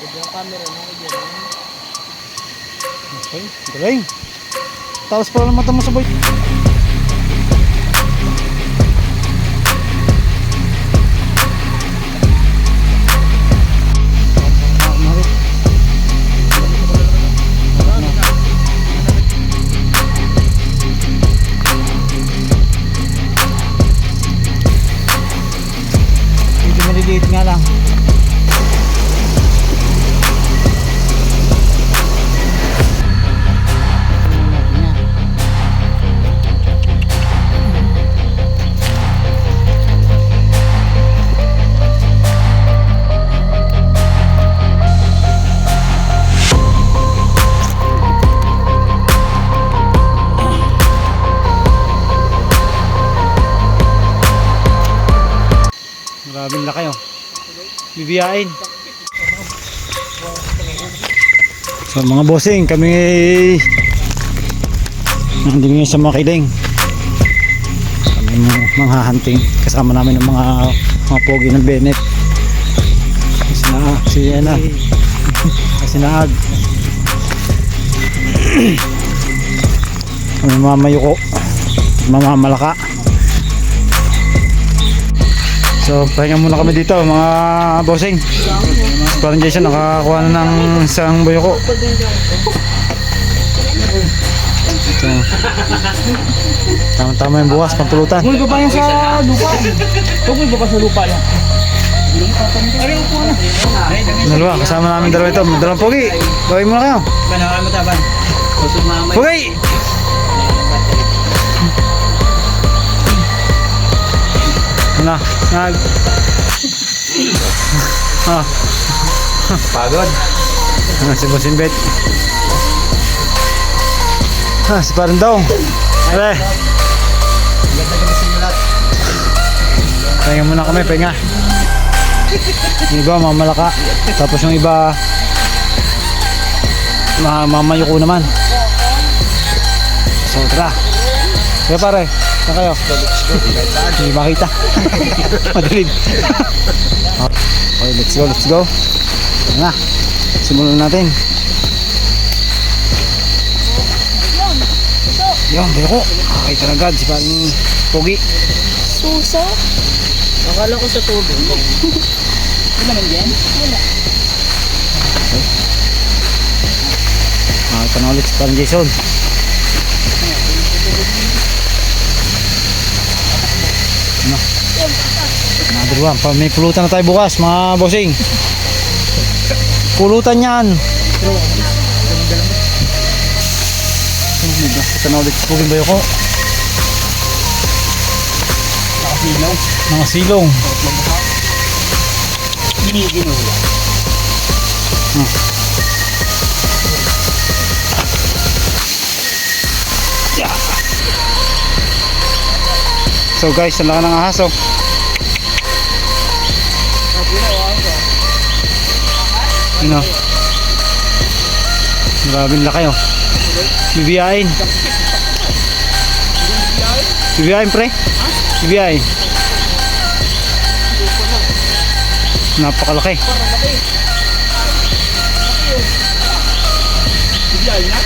Yung camera mo dyan. Okay, galing. Tapos pala mata mo sa boy. Bibiyain. So mga bossing, kami nandito ngayon sa Makiling. Kami mga, mga hunting. Kasama namin ng mga mga pogi ng Bennett. Si na, si Ena. si Naag. Kami mamayuko. Mamamalaka. So, pahinga muna kami dito mga bossing. Parang Jason nakakuha na ng isang buyoko. So, tama-tama yung bukas, pagpulutan. Huwag ba yan sa lupa? Huwag ba sa lupa yan? Na. Dalawa, kasama namin dalawa ito. Dalawang pogi. Gawin muna kayo. Panawal mo taban. Pogi! Na, nag. Ah, Pagod. ah, si Boss Inbet. Ah, si Parang daw. Ale. Pahinga muna kami, pahinga. Yung iba, mamalaka. Tapos yung iba, ma mamayuko naman. So, tara. Kaya pare, saan kayo? Hindi makita. Madilim. okay, let's go, let's go. Ano na, simulan natin. Yan, bayoko. Okay, agad si parang pogi. Suso? Akala ko sa tubig. Ano naman dyan? Ah, ito na ulit si parang Jason. One. Pa, may pulutan na tayo bukas, mga bossing. Pulutan yan. Na ulit si Pugin Bayoko. Nakasilaw. Mga silong. Giniginulo. So guys, laki ng ahas oh. Yun oh. Grabing laki oh. Bibiyain. Bibiyain pre. Bibiyain. Napakalaki. Bigyan na.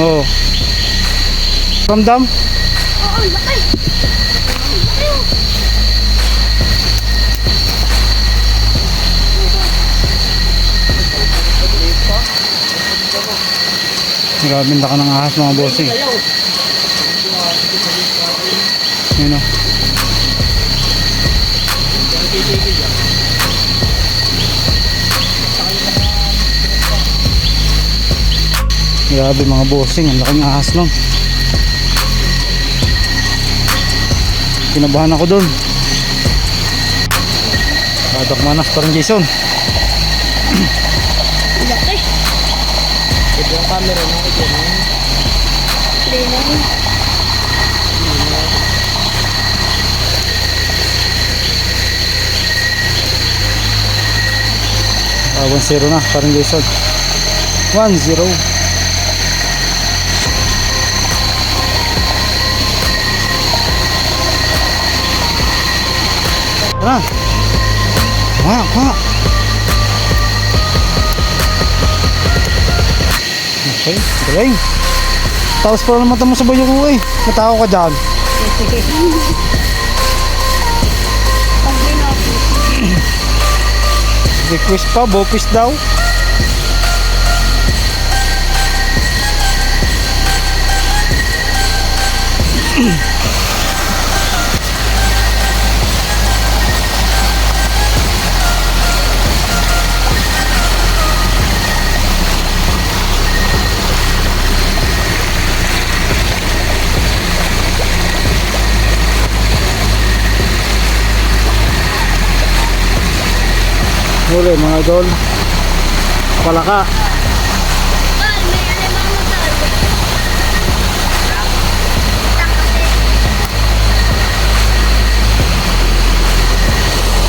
Oo. Ramdam? Oo, Grabe laki ng ahas mga bossing. Yun oh. Grabe mga bossing, ang laking ahas nun. Kinabahan ako dun. Badak manas parang Jason. Camera mo ko dyan. Linaw. Ah, 1-0 na, parang Jason. 1-0. Tara. Kuha, kuha. Okay, galing. Tapos pala mata mo sa bayo ko eh. Matao ka dyan. Request pa, bopis daw. Huli mga idol. Palaka.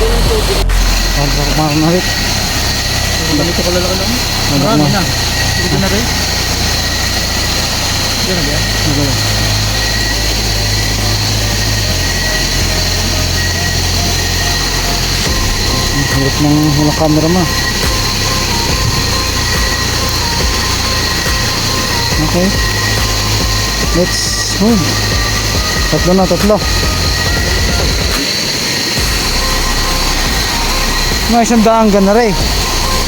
Ang sarap mga kumarit. Ganito kalalaki lang. Ano Marami na? na. Hindi na rin. Yan na ba yan? Ano ba? Ang harap ng walang camera mo. Okay. Let's move. Tatlo na, tatlo. Mga isang daang gana rin.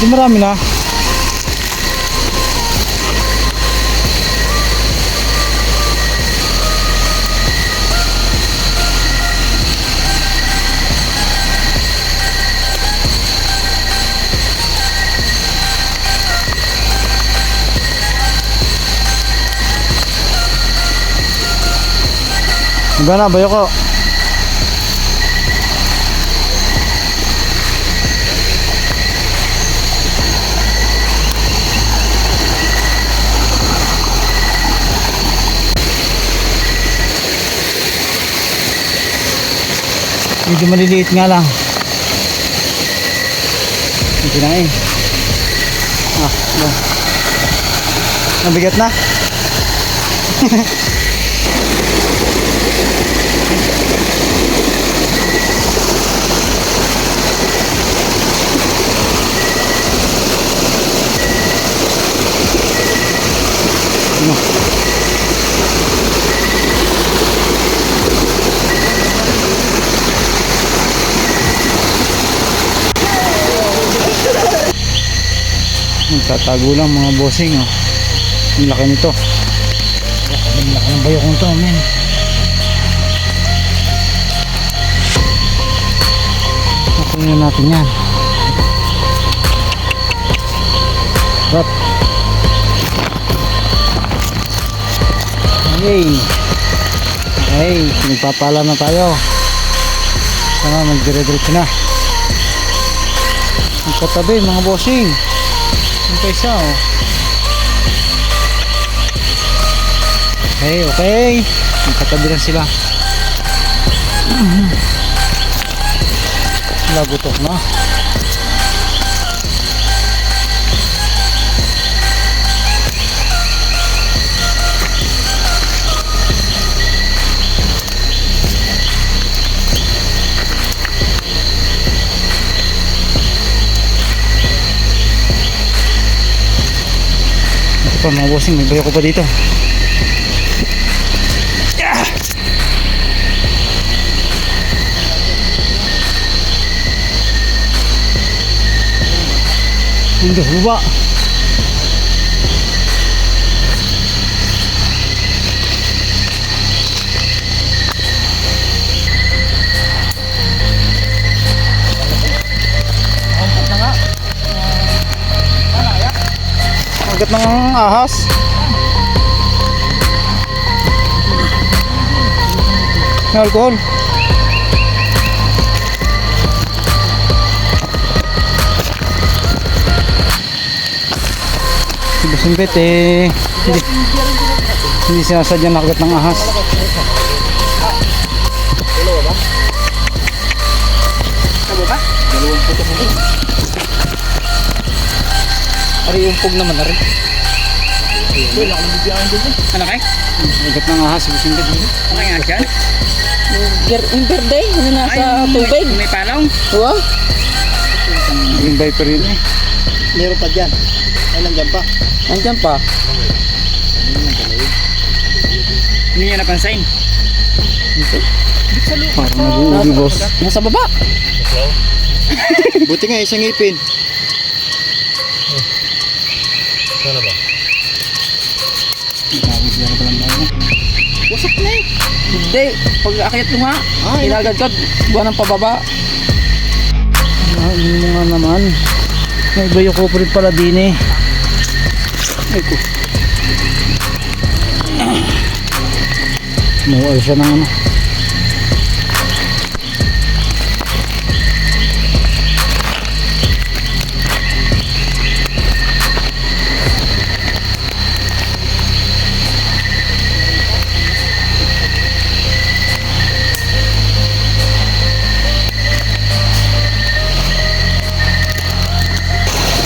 Di marami na. Gana, bayo ko. Medyo maliliit nga lang. Medyo na eh. Ah, no. Nabigat na? Magtatago lang mga bossing oh. Ang laki nito. Ang laki ng bayo kong to, men. Na natin yan. Rap. Okay. Okay, nagpapala na tayo. Sana magdire-diretso na. Ang katabi mga bossing. Yung pa oh. Okay, okay. Magkatabi lang sila. Lagutok na. Pa mga bossing, may ko pa dito. Yeah! Hindi, baba. Agad ng ahas. May alcohol. Si Basimbet eh, hindi, hindi sinasadya nakagat ng ahas. Tabo ka? Dalawang puto. Ari umpog naman ari. Din eh. Ano kay? Nakagat ng ahas si Basimbet. Ano kaya siya? Ger- Yung birthday, ano nasa tubig. May palong. Wow. Yung viper yun eh. Meron pa dyan. Ay, nandiyan pa. Nandiyan pa. Hindi niya napansin. Parang nag-uuwi boss. Nasa baba. Buti nga isang ipin. Hindi. Pag akyat mo nga, Ah, inagad ka, buwan ng pababa. Yun nga naman. May bayo ko pa rin pala din eh. Ay ko. Mawal siya ng ano.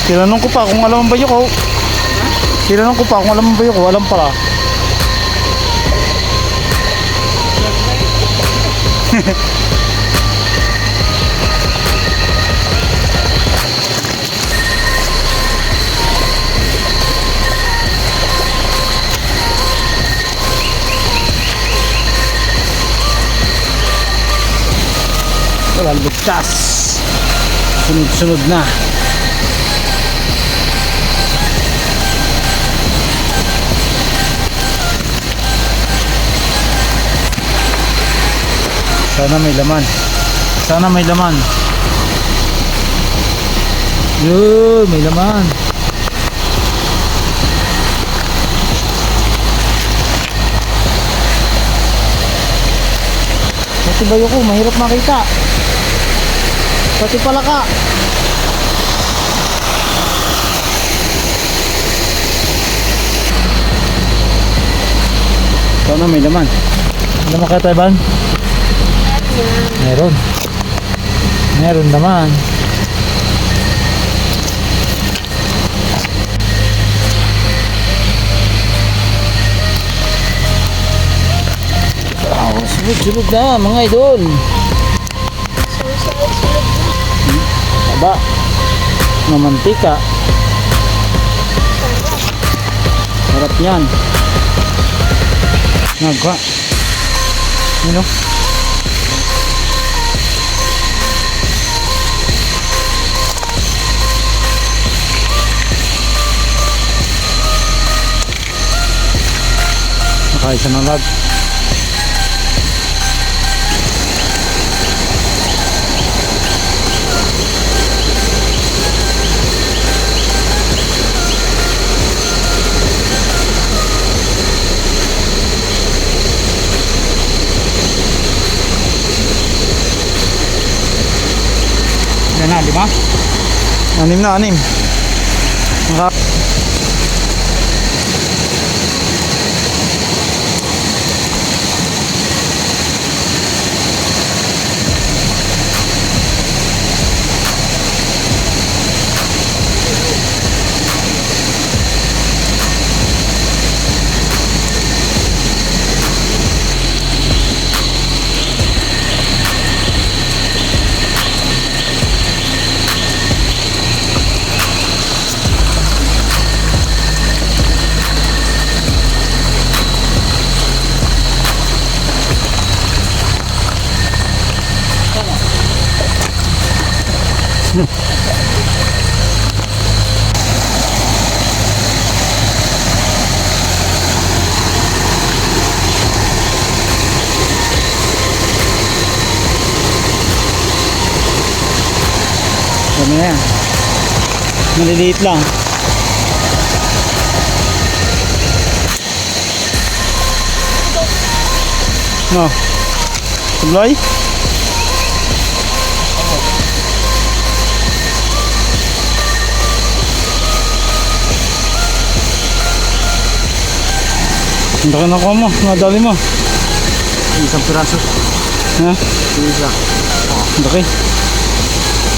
Tinanong ko pa kung alam ang bayo ko. Tinanong ko pa kung alam ang bayo ko. Alam pala. Wala ligtas. Sunod-sunod na. Sana may laman. Sana may laman. Yun, may laman. Pati bayo ko, mahirap makita. Pati palaka. Sana may laman. Ano makita, Ivan? Meron. Meron naman. Wow, sunod-sunod na mga idol. Taba. Ng mantika. Sarap yan. Nagwa. Yun o. Lag. Yan na, di ba? Anim na, anim. Naka Na yan. Maliliit lang. No. Tuloy? Ang laki na ko mo, nadali mo. Isang piraso. Ha? Isa. Ang laki.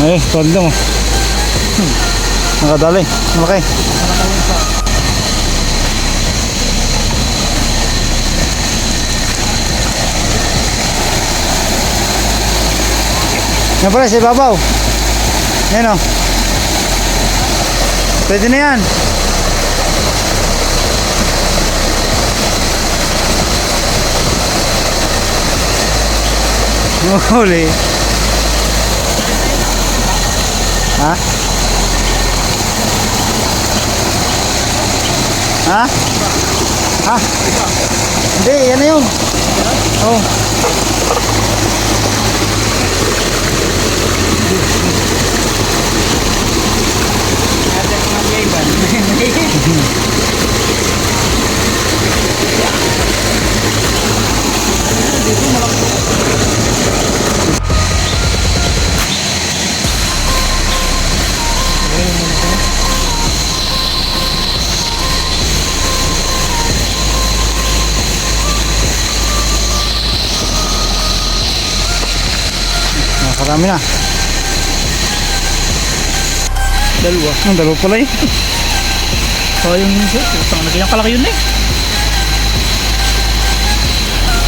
Ay, toldo mo. Hmm. Nakadali. Malaki. Yan pala, sa ibabaw. Yan o. Pwede na yan. Huli. Ha? Ha? Ha? Hindi, yan na yun. Na. Dalawa. Ang dalawa pala eh. Sayang yun siya. Putang na kalaki yun eh.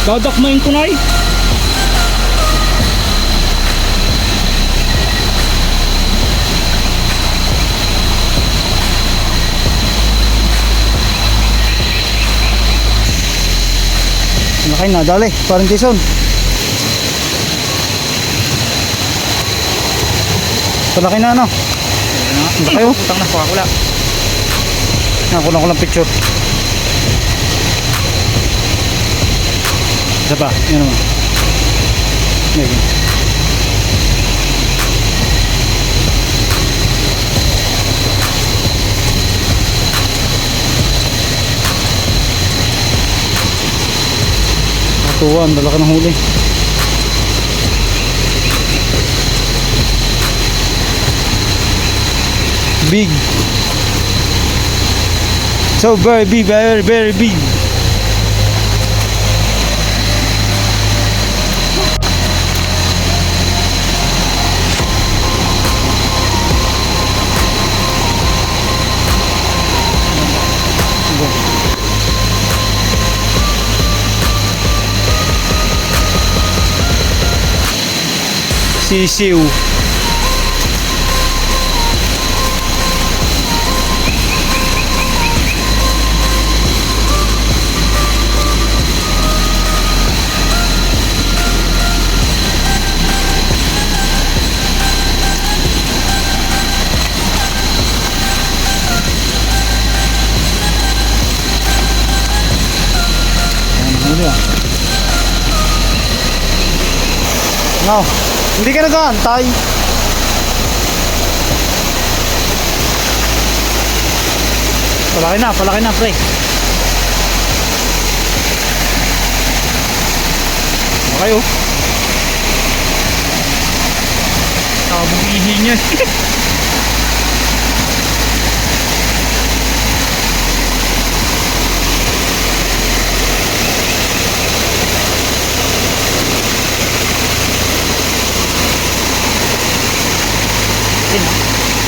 Dadakmain ko na eh. Nakay na, dali. Parang Jason. Palaki na ano. Laki oh. Putang na, pakakula. Nakuha ko lang picture. Isa pa, yun naman. Megan. Natuwa, ang lalaki ng huli. Big. So very big, very, very big. Sisiw. No, hindi ka nag-aantay. Palaki na, palaki na, pre. Okay oh. Nakabugihi niya.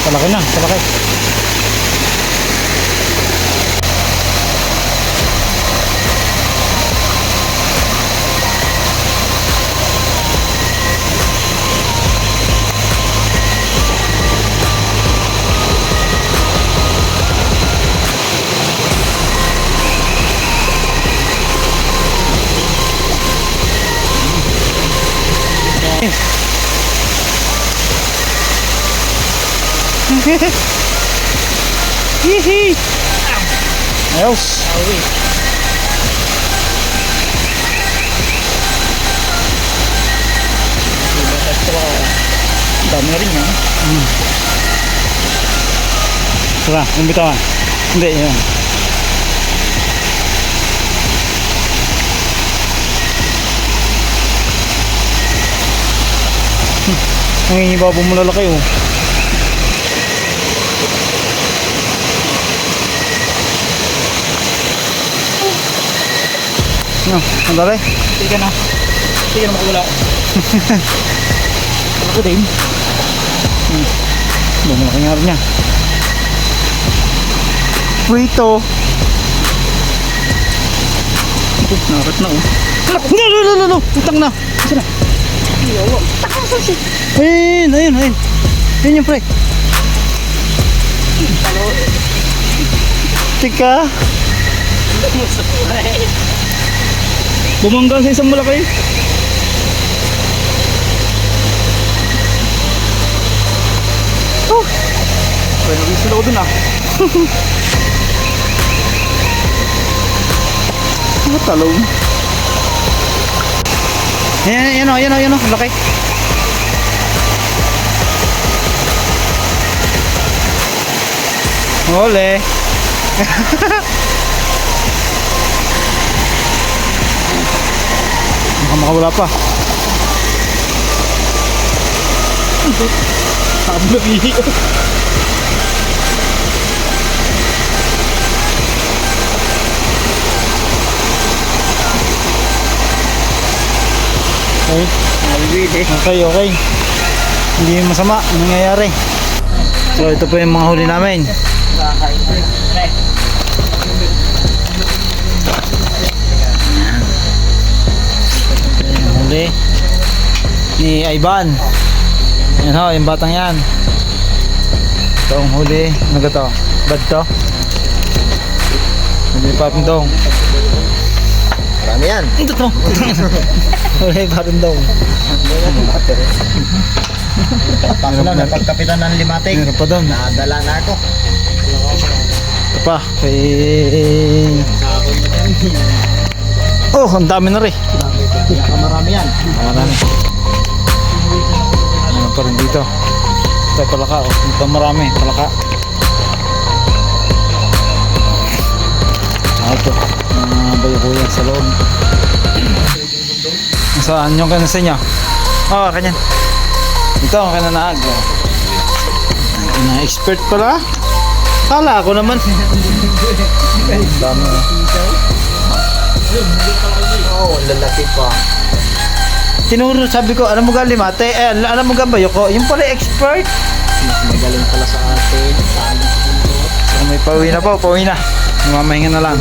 Palaki na, palaki. Hihi. Ayos. Awi. Dami na rin yan. Tara, yung bitawan. Hindi, yan. Nangingibabaw mo lalaki oh. No, ang dali. Sige ka na. Sige na makawala. Ako din. Bumulaki nga rin niya. Prito. Ako, nakat na oh. No, no, no, no, no. Utang na. Isa na. Ayun, ayun, ayun. Ayun yung pre. Tika. Bumanggang sa isang malaki. Oh! Well, nag-whistle ako dun ah. Matalong. Yan, yan o, yan o, yan o, laki. Ole! Baka makawala pa. Na bihi. Okay. Okay, okay. Hindi masama ang nangyayari. So ito po yung mga huli namin. Huli ni Ivan. Yan ho, yung batang yan. Ito ang huli. Ano ka to? Bad to? Huli patindong. Marami yan. Ito to. Huli patindong. Tapos na, napagkapitan ng limatik. Meron pa doon. Nadala na ako. Ito pa, kay... Oh, ang dami na rin. Marami. Ano pa rin dito? Ito, palaka. Oh. Ito marami, palaka. Ah, ito. Mga bayukuyan sa loob. Saan yung kanasa niya? Oo, oh, kanyan. Ito, ang kananaag. Oh. Na expert pala. Kala ako naman. Ang dami. oh, lalaki pa. Tinuro, sabi ko, alam mo ga limate, eh, al- alam mo ga bayoko, yung pala expert. Mas magaling pala sa atin. Saan? So, may pauwi na po, pauwi na. Mamahinga na lang.